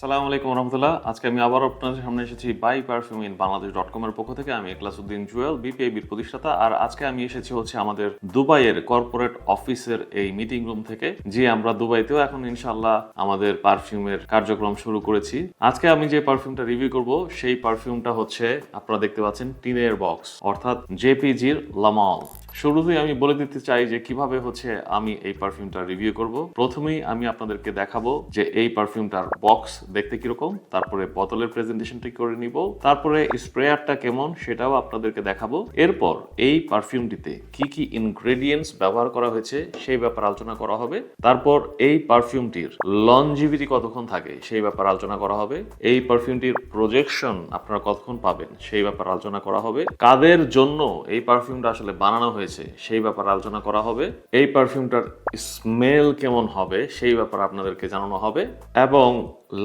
সালাম আলাইকুম রহমতুল্লাহ। আজকে আমি আবার আপনাদের সামনে এসেছি by perfume in Bangladesh dot কমের পক্ষ থেকে। আমি এক্লাসউদ্দিন জুয়েল বিপিআইবির প্রতিষ্ঠাতা। আর আজকে আমি এসেছি হচ্ছে আমাদের দুবাইয়ের কর্পোরেট অফিসের এই মিটিং রুম থেকে। যে আমরা দুবাইতেও এখন ইনশাল্লাহ আমাদের পারফিউমের কার্যক্রম শুরু করেছি। আজকে আমি যে পারফিউমটা রিভিউ করব, সেই পারফিউমটা হচ্ছে আপনারা দেখতে পাচ্ছেন টিনের বক্স অর্থাৎ জেপিজির লামাল শুরুতেই আমি বলে দিতে চাই যে কীভাবে হচ্ছে আমি এই পারফিউমটা রিভিউ করব। প্রথমেই আমি আপনাদেরকে দেখাবো যে এই পারফিউমটার বক্স দেখতে কীরকম, তারপরে বোতলের প্রেজেন্টেশনটি করে নিব, তারপরে স্প্রেয়ারটা কেমন সেটাও আপনাদেরকে দেখাবো। এরপর এই পারফিউমটিতে কি কি ইনগ্রেডিয়েন্টস ব্যবহার করা হয়েছে সেই ব্যাপারে আলোচনা করা হবে। তারপর এই পারফিউমটির লনজিভিটি কতক্ষণ থাকে সেই ব্যাপারে আলোচনা করা হবে। এই পারফিউমটির প্রজেকশন আপনারা কতক্ষণ পাবেন সেই ব্যাপারে আলোচনা করা হবে। কাদের জন্য এই পারফিউমটা আসলে বানানো হয়েছে সেই ব্যাপারে আলোচনা করা হবে এই পারফিউমটার স্মেল কেমন হবে সেই ব্যাপারে আপনাদেরকে জানানো হবে এবং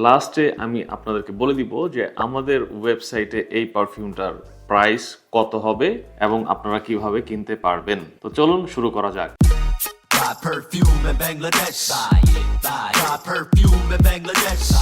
লাস্টে আমি আপনাদেরকে বলে দিব যে আমাদের ওয়েবসাইটে এই পারফিউমটার প্রাইস কত হবে এবং আপনারা কীভাবে কিনতে পারবেন তো চলুন শুরু করা যাক perfume in Bangladesh. Buy it, buy it. Perfume in Bangladesh.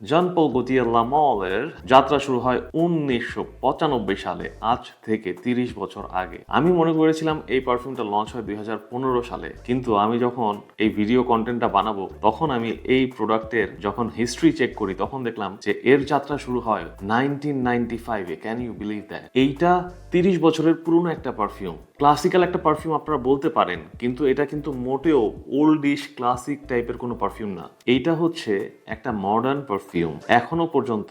Buy it. জন পল গতিয়ে লামলের যাত্রা শুরু হয় উনিশশো পঁচানব্বই সালে, আজ থেকে তিরিশ বছর আগে। আমি মনে করেছিলাম এই পারফিউমটা লঞ্চ হয় দুই হাজার পনেরো সালে, কিন্তু আমি যখন এই ভিডিও কন্টেন্টটা বানাবো, তখন আমি এই প্রোডাক্টের যখন হিস্ট্রি চেক করি, তখন দেখলাম যে এর যাত্রা শুরু হয় নাইনটিন নাইনটি ফাইভে ক্যান ইউ বিলিভ দ্যাট এইটা তিরিশ বছরের পুরনো একটা পারফিউম ক্লাসিক্যাল একটা পারফিউম আপনারা বলতে পারেন, কিন্তু এটা কিন্তু মোটেও ওল্ডিশ ক্লাসিক টাইপের কোনো পারফিউম না। এইটা হচ্ছে একটা মডার্ন পারফিউম এখনও পর্যন্ত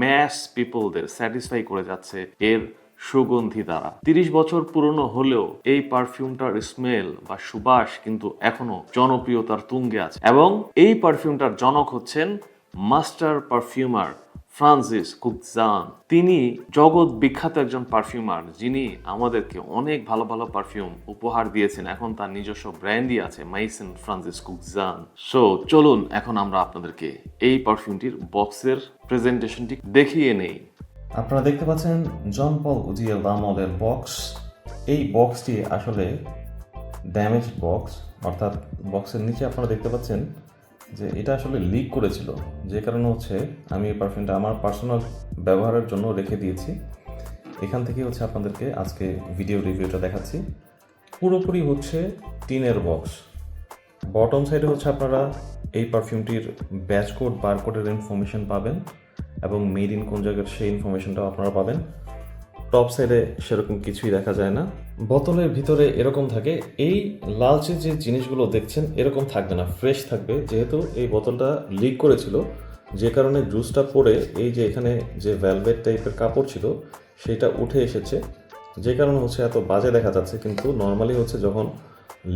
ম্যাস পিপলদের স্যাটিসফাই করে যাচ্ছে এর সুগন্ধি দ্বারা। তিরিশ বছর পুরনো হলেও এই পারফিউমটার স্মেল বা সুবাস কিন্তু এখনও জনপ্রিয়তার তুঙ্গে আছে। এবং এই পারফিউমটার জনক হচ্ছেন মাস্টার পারফিউমার ফ্রান্সিস কুকজান তিনি জগৎ বিখ্যাত একজন পারফিউমার যিনি আমাদেরকে অনেক ভালো ভালো পারফিউম উপহার দিয়েছেন। এখন তার নিজস্ব ব্র্যান্ডই আছে মাইসেন ফ্রান্সিস কুকজান সো চলুন, এখন আমরা আপনাদেরকে এই পারফিউমটির বক্সের প্রেজেন্টেশনটি দেখিয়ে নেই। আপনারা দেখতে পাচ্ছেন জন পল উজিয়াল দামলের বক্স এই বক্সটি আসলে ড্যামেজ বক্স অর্থাৎ বক্সের নিচে আপনারা দেখতে পাচ্ছেন যে এটা আসলে লিক করেছিল। যে কারণে হচ্ছে আমি এই পারফিউমটা আমার পার্সোনাল ব্যবহারের জন্য রেখে দিয়েছি। এখান থেকে হচ্ছে আপনাদেরকে আজকে ভিডিও রিভিউটা দেখাচ্ছি। পুরোপুরি হচ্ছে টিনের বক্স বটম সাইডে হচ্ছে আপনারা এই পারফিউমটির ব্যাচ কোড বারকোডের ইনফরমেশন পাবেন এবং মেড ইন কোন জায়গার সেই ইনফরমেশনটাও আপনারা পাবেন। টপ সাইডে সেরকম কিছুই দেখা যায় না। বোতলের ভিতরে এরকম থাকে, এই লালচে যে জিনিসগুলো দেখছেন, এরকম থাকবে না, ফ্রেশ থাকবে। যেহেতু এই বোতলটা লিক করেছিল, যে কারণে জুসটা পরে এই যে এখানে যে ভ্যালভেট টাইপের কাপড় ছিল, সেটা উঠে এসেছে। যে কারণে হচ্ছে এত বাজে দেখা যাচ্ছে, কিন্তু নর্মালি হচ্ছে যখন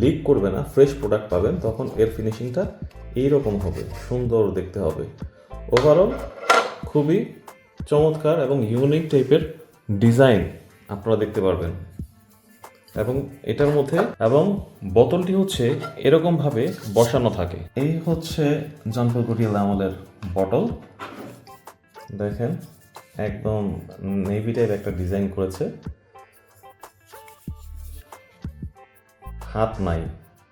লিক করবে না, ফ্রেশ প্রোডাক্ট পাবেন, তখন এর ফিনিশিংটা এইরকম হবে, সুন্দর দেখতে হবে। ওভারঅল খুবই চমৎকার এবং ইউনিক টাইপের ডিজাইন আপনারা দেখতে পারবেন। এবং এটার মধ্যে এবং বোতলটি হচ্ছে এরকমভাবে বসানো থাকে। এই হচ্ছে জনপল কুটিয়াল আমলের বটল দেখেন, একদম নেভি টাইপ একটা ডিজাইন করেছে। হাত নাই।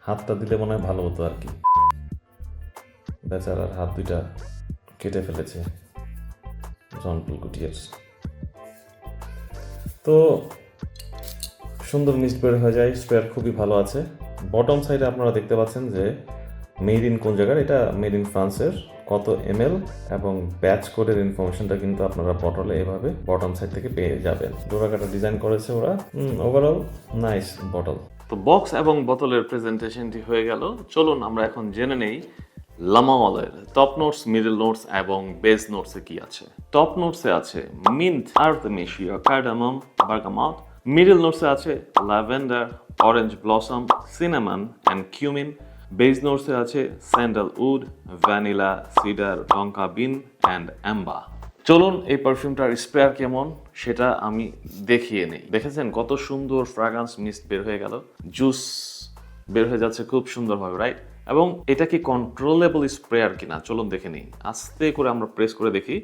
হাতটা দিলে মনে হয় ভালো হতো আর কি। বেচারার হাত দুইটা কেটে ফেলেছে জন পুলকুটিয়ার তো সুন্দর মিস্ট বের হয়ে যায় স্পেয়ার খুবই ভালো আছে। বটম সাইডে আপনারা দেখতে পাচ্ছেন যে মেড ইন কোন জায়গার? এটা মেড ইন ফ্রান্সের কত এম এবং ব্যাচ কোডের ইনফরমেশনটা কিন্তু আপনারা বটলে এভাবে বটম সাইড থেকে পেয়ে যাবেন। ডোরাকাটা ডিজাইন করেছে ওরা। ওভারঅল নাইস বটল তো বক্স এবং বোতলের প্রেজেন্টেশনটি হয়ে গেল। চলুন আমরা এখন জেনে নেই লামাওয়ালের টপ নোটস মিডল নোটস এবং বেস নোটসে কি আছে? টপ নোটসে আছে mint artemisia cardamom bergamot middle নোটসে আছে lavender orange blossom cinnamon and cumin base নোটসে আছে sandalwood vanilla cedar tonka bean and amber চলুন এই পারফিউমটার স্প্রেয়ার কেমন, সেটা আমি দেখিয়ে নেই। দেখেছেন কত সুন্দর ফ্রাগ্রান্স মিস্ট বের হয়ে গেল? জুস বের হয়ে যাচ্ছে খুব সুন্দরভাবে রাইট এবং এটা কি কন্ট্রোলেবল স্প্রেয়ার কিনা? চলুন দেখে নিই। আস্তে করে আমরা প্রেস করে দেখি।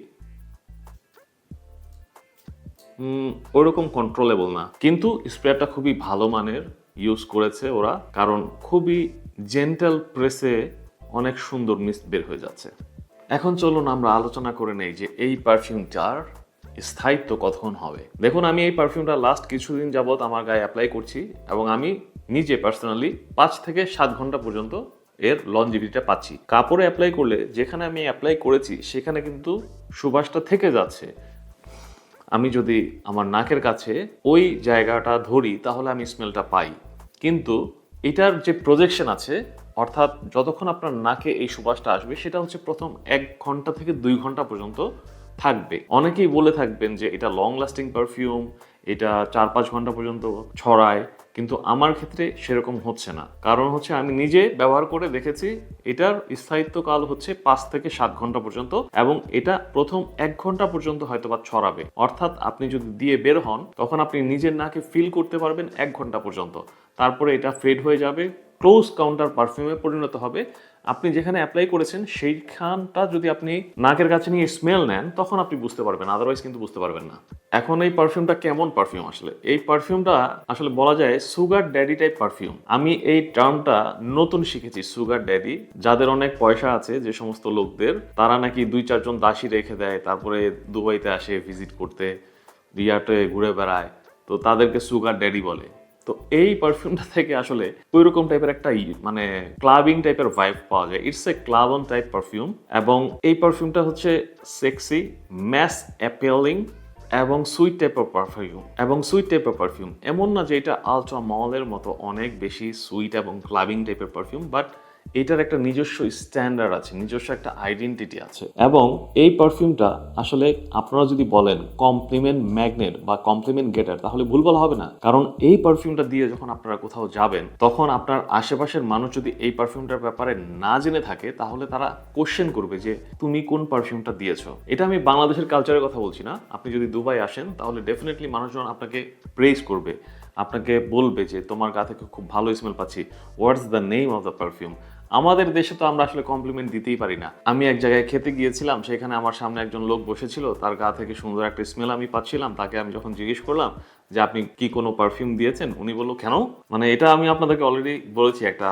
ওরকম কন্ট্রোলেবল না। কিন্তু স্প্রেয়ারটা খুবই ভালো মানের ইউজ করেছে ওরা, কারণ খুবই জেন্টাল প্রেসে অনেক সুন্দর মিস্ট বের হয়ে যাচ্ছে। এখন চলুন আমরা আলোচনা করে নেই যে এই পারফিউমটার স্থায়িত্ব কতক্ষণ হবে। দেখুন, আমি এই পারফিউমটা লাস্ট কিছুদিন যাবত আমার গায়ে অ্যাপ্লাই করছি এবং আমি নিজে পার্সোনালি পাঁচ থেকে সাত ঘণ্টা পর্যন্ত এর লনজিবিলিটা পাচ্ছি। কাপড়ে অ্যাপ্লাই করলে, যেখানে আমি অ্যাপ্লাই করেছি, সেখানে কিন্তু সুবাসটা থেকে যাচ্ছে। আমি যদি আমার নাকের কাছে ওই জায়গাটা ধরি, তাহলে আমি স্মেলটা পাই। কিন্তু এটার যে প্রজেকশন আছে, অর্থাৎ যতক্ষণ আপনার নাকে এই সুবাসটা আসবে, সেটা হচ্ছে প্রথম এক ঘণ্টা থেকে দুই ঘণ্টা পর্যন্ত থাকবে। অনেকেই বলে থাকবেন যে এটা লং লাস্টিং পারফিউম এটা চার পাঁচ ঘণ্টা পর্যন্ত ছড়ায়, কিন্তু আমার ক্ষেত্রে সেরকম হচ্ছে না। কারণ হচ্ছে আমি নিজে ব্যবহার করে দেখেছি, এটার স্থায়িত্বকাল হচ্ছে পাঁচ থেকে সাত ঘণ্টা পর্যন্ত এবং এটা প্রথম এক ঘণ্টা পর্যন্ত হয়তো বা ছড়াবে। অর্থাৎ আপনি যদি দিয়ে বের হন, তখন আপনি নিজের নাকে ফিল করতে পারবেন এক ঘণ্টা পর্যন্ত। তারপরে এটা ফেড হয়ে যাবে ক্লোজ কাউন্টার পারফিউমে পরিণত হবে। আপনি যেখানে অ্যাপ্লাই করেছেন, সেইখানটা যদি আপনি নাকের কাছে নিয়ে স্মেল নেন, তখন আপনি বুঝতে পারবেন আদারওয়াইজ কিন্তু বুঝতে পারবেন না। এখন এই পারফিউমটা কেমন পারফিউম আসলে? এই পারফিউমটা আসলে বলা যায় সুগার ড্যাডি টাইপ পারফিউম আমি এই টার্মটা নতুন শিখেছি, সুগার ড্যাডি যাদের অনেক পয়সা আছে, যে সমস্ত লোকদের, তারা নাকি দুই, চারজন দাসী রেখে দেয়, তারপরে দুবাইতে আসে ভিজিট করতে রিয়াটে ঘুরে বেড়ায়। তো তাদেরকে সুগার ড্যাডি বলে। তো এই পারফিউমটা থেকে আসলে ওই রকম টাইপের একটা মানে ক্লাবিং টাইপের ভাইব পাওয়া যায়। It's a clubbing type perfume এবং এই পারফিউমটা হচ্ছে সেক্সি ম্যাস অ্যাপেলিং এবং সুইট টাইপের পারফিউম এবং সুইট টাইপের পারফিউম এমন না যে এটা আলট্রা মলের মতো অনেক বেশি সুইট এবং ক্লাবিং টাইপের পারফিউম বাট এটার একটা নিজস্ব স্ট্যান্ডার্ড আছে, নিজস্ব একটা আইডেন্টিটি আছে। এবং এই পারফিউমটা আসলে আপনারা যদি বলেন কমপ্লিমেন্ট ম্যাগনেট বা কমপ্লিমেন্ট গেটার তাহলে ভুল বলা হবে না। কারণ এই পারফিউমটা দিয়ে যখন আপনারা কোথাও যাবেন, তখন আপনার আশেপাশের মানুষ যদি এই পারফিউমটার ব্যাপারে না জেনে থাকে, তাহলে তারা কোশ্চেন করবে যে, তুমি কোন পারফিউমটা দিয়েছ? এটা আমি বাংলাদেশের কালচারের কথা বলছি না। আপনি যদি দুবাই আসেন, তাহলে ডেফিনেটলি মানুষজন আপনাকে প্রেজ করবে। আপনাকে বলবে যে, তোমার গা থেকে খুব ভালো স্মেল পাচ্ছি। What's the name of the perfume আমাদের দেশে তো আমরা আসলে কমপ্লিমেন্ট দিতেই পারি না। আমি এক জায়গায় খেতে গিয়েছিলাম, সেখানে আমার সামনে একজন লোক বসেছিল, তার গা থেকে সুন্দর একটা স্মেল আমি পাচ্ছিলাম, তাকে আমি যখন জিজ্ঞেস করলাম যে, আপনি কি কোনো পারফিউম দিয়েছেন? উনি বলল, কেন? মানে এটা আমি আপনাদেরকে অলরেডি বলেছি, একটা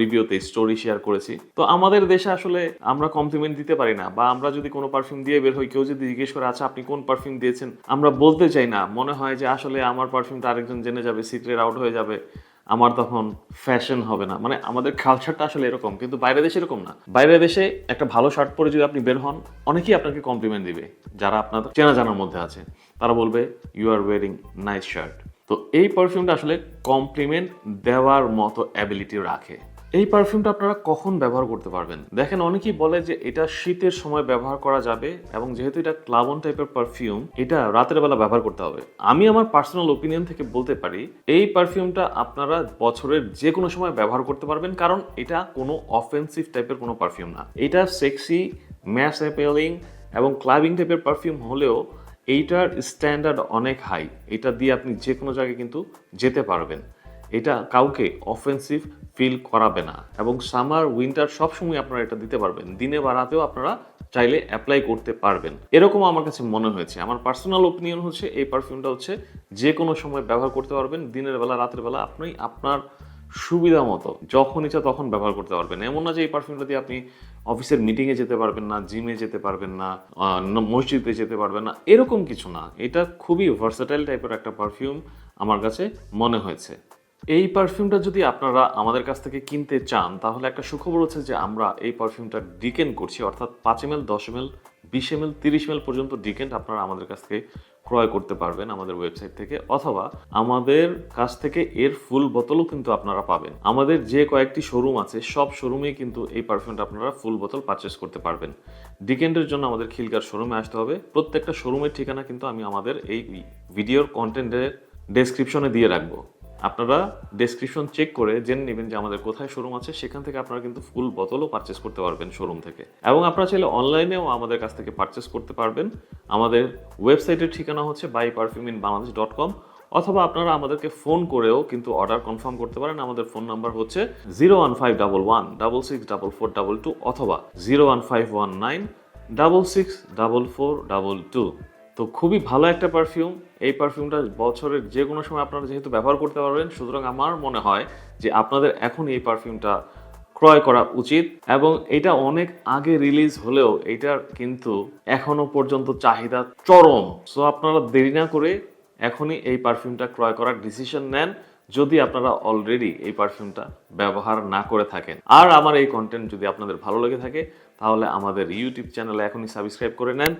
রিভিউতে স্টোরি শেয়ার করেছি। তো আমাদের দেশে আসলে আমরা কমপ্লিমেন্ট দিতে পারি না, বা আমরা যদি কোনো পারফিউম দিয়ে বের হই, কেউ যদি জিজ্ঞেস করে আচ্ছা আপনি কোন পারফিউম দিয়েছেন? আমরা বলতে চাই না। মনে হয় যে, আসলে আমার পারফিউমটা আরেকজন জেনে যাবে সিক্রেট আউট হয়ে যাবে। আমার তখন ফ্যাশন হবে না। মানে আমাদের কালচারটা আসলে এরকম, কিন্তু বাইরে দেশে এরকম না। বাইরে দেশে একটা ভালো শার্ট পরে যদি আপনি বের হন, অনেকেই আপনাকে কমপ্লিমেন্ট দিবে, যারা আপনার চেনা জানার মধ্যে আছে। তারা বলবে you are wearing nice shirt তো এই পারফিউমটা আসলে কমপ্লিমেন্ট দেওয়ার মতো অ্যাবিলিটি রাখে। এই পারফিউমটা আপনারা কখন ব্যবহার করতে পারবেন? দেখেন, অনেকেই বলে যে এটা শীতের সময় ব্যবহার করা যাবে এবং যেহেতু এটা ক্লাবন টাইপের পারফিউম এটা রাতের বেলা ব্যবহার করতে হবে। আমি আমার পার্সোনাল ওপিনিয়ন থেকে বলতে পারি, এই পারফিউমটা আপনারা বছরের যে কোনো সময় ব্যবহার করতে পারবেন, কারণ এটা কোনো অফেন্সিভ টাইপের কোনো পারফিউম না। এটা সেক্সি ম্যাস অ্যাপেলিং এবং ক্লাবিং টাইপের পারফিউম হলেও এইটার স্ট্যান্ডার্ড অনেক হাই এটা দিয়ে আপনি যে কোনো জায়গায় কিন্তু যেতে পারবেন। এটা কাউকে অফেন্সিভ ফিল করাবে না। এবং সামার উইন্টার সবসময় আপনারা এটা দিতে পারবেন। দিনে বা রাতেও আপনারা চাইলে অ্যাপ্লাই করতে পারবেন। এরকম আমার কাছে মনে হয়েছে। আমার পার্সোনাল ওপিনিয়ন হচ্ছে, এই পারফিউমটা হচ্ছে যে কোনো সময় ব্যবহার করতে পারবেন। দিনের বেলা, রাতের বেলা আপনি আপনার সুবিধা মতো, যখন ইচ্ছা তখন ব্যবহার করতে পারবেন। এমন না যে এই পারফিউমটা দিয়ে আপনি অফিসের মিটিংয়ে যেতে পারবেন না জিমে যেতে পারবেন না মসজিদে যেতে পারবেন না, এরকম কিছু না। এটা খুবই ভার্সাটাইল টাইপের একটা পারফিউম আমার কাছে মনে হয়েছে। এই পারফিউমটা যদি আপনারা আমাদের কাছ থেকে কিনতে চান, তাহলে একটা সুখবর হচ্ছে যে আমরা এই পারফিউমটা ডিকেন করছি। অর্থাৎ পাঁচ এম এল দশ এম এল বিশ এম এল তিরিশ এম এল পর্যন্ত ডিকেন্ট আপনারা আমাদের কাছ থেকে ক্রয় করতে পারবেন আমাদের ওয়েবসাইট থেকে। অথবা আমাদের কাছ থেকে এর ফুল বোতলও কিন্তু আপনারা পাবেন। আমাদের যে কয়েকটি শোরুম আছে, সব শোরুমেই কিন্তু এই পারফিউমটা আপনারা ফুল বোতল পারচেস করতে পারবেন। ডিকেন্টের জন্য আমাদের খিলকার শোরুমে আসতে হবে। প্রত্যেকটা শোরুমের ঠিকানা কিন্তু আমি আমাদের এই ভিডিওর কন্টেন্টের ডেসক্রিপশনে দিয়ে রাখব। আপনারা ডেসক্রিপশন চেক করে জেনে নেবেন যে আমাদের কোথায় শোরুম আছে। সেখান থেকে আপনারা কিন্তু ফুল বোতলও পারচেস করতে পারবেন শোরুম থেকে। এবং আপনারা চাইলে অনলাইনেও আমাদের কাছ থেকে পারচেস করতে পারবেন। আমাদের ওয়েবসাইটের ঠিকানা হচ্ছে buy perfume in Bangladesh dot com অথবা আপনারা আমাদেরকে ফোন করেও কিন্তু অর্ডার কনফার্ম করতে পারেন। আমাদের ফোন নাম্বার হচ্ছে zero one five double one double six double four double two অথবা zero one five one nine double six double four double two তো খুবই ভালো একটা পারফিউম এই পারফিউমটা বছরের যে কোনো সময় আপনারা যেহেতু ব্যবহার করতে পারবেন, সুতরাং আমার মনে হয় যে আপনাদের এখন এই পারফিউমটা ক্রয় করা উচিত এবং এটা অনেক আগে রিলিজ হলেও এটার কিন্তু এখনও পর্যন্ত চাহিদা চরম। সো আপনারা দেরি না করে এখনই এই পারফিউমটা ক্রয় করার ডিসিশন নেন, যদি আপনারা অলরেডি এই পারফিউমটা ব্যবহার না করে থাকেন। আর আমার এই কন্টেন্ট যদি আপনাদের ভালো লেগে থাকে, তাহলে আমাদের ইউটিউব চ্যানেলে এখনই সাবস্ক্রাইব করে নেন।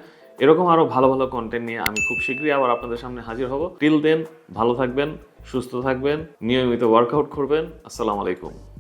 এরকম আরও ভালো ভালো কন্টেন্ট নিয়ে আমি খুব শীঘ্রই আবার আপনাদের সামনে হাজির হব। টিল দেন ভালো থাকবেন, সুস্থ থাকবেন, নিয়মিত ওয়ার্কআউট করবেন। আসসালামু আলাইকুম।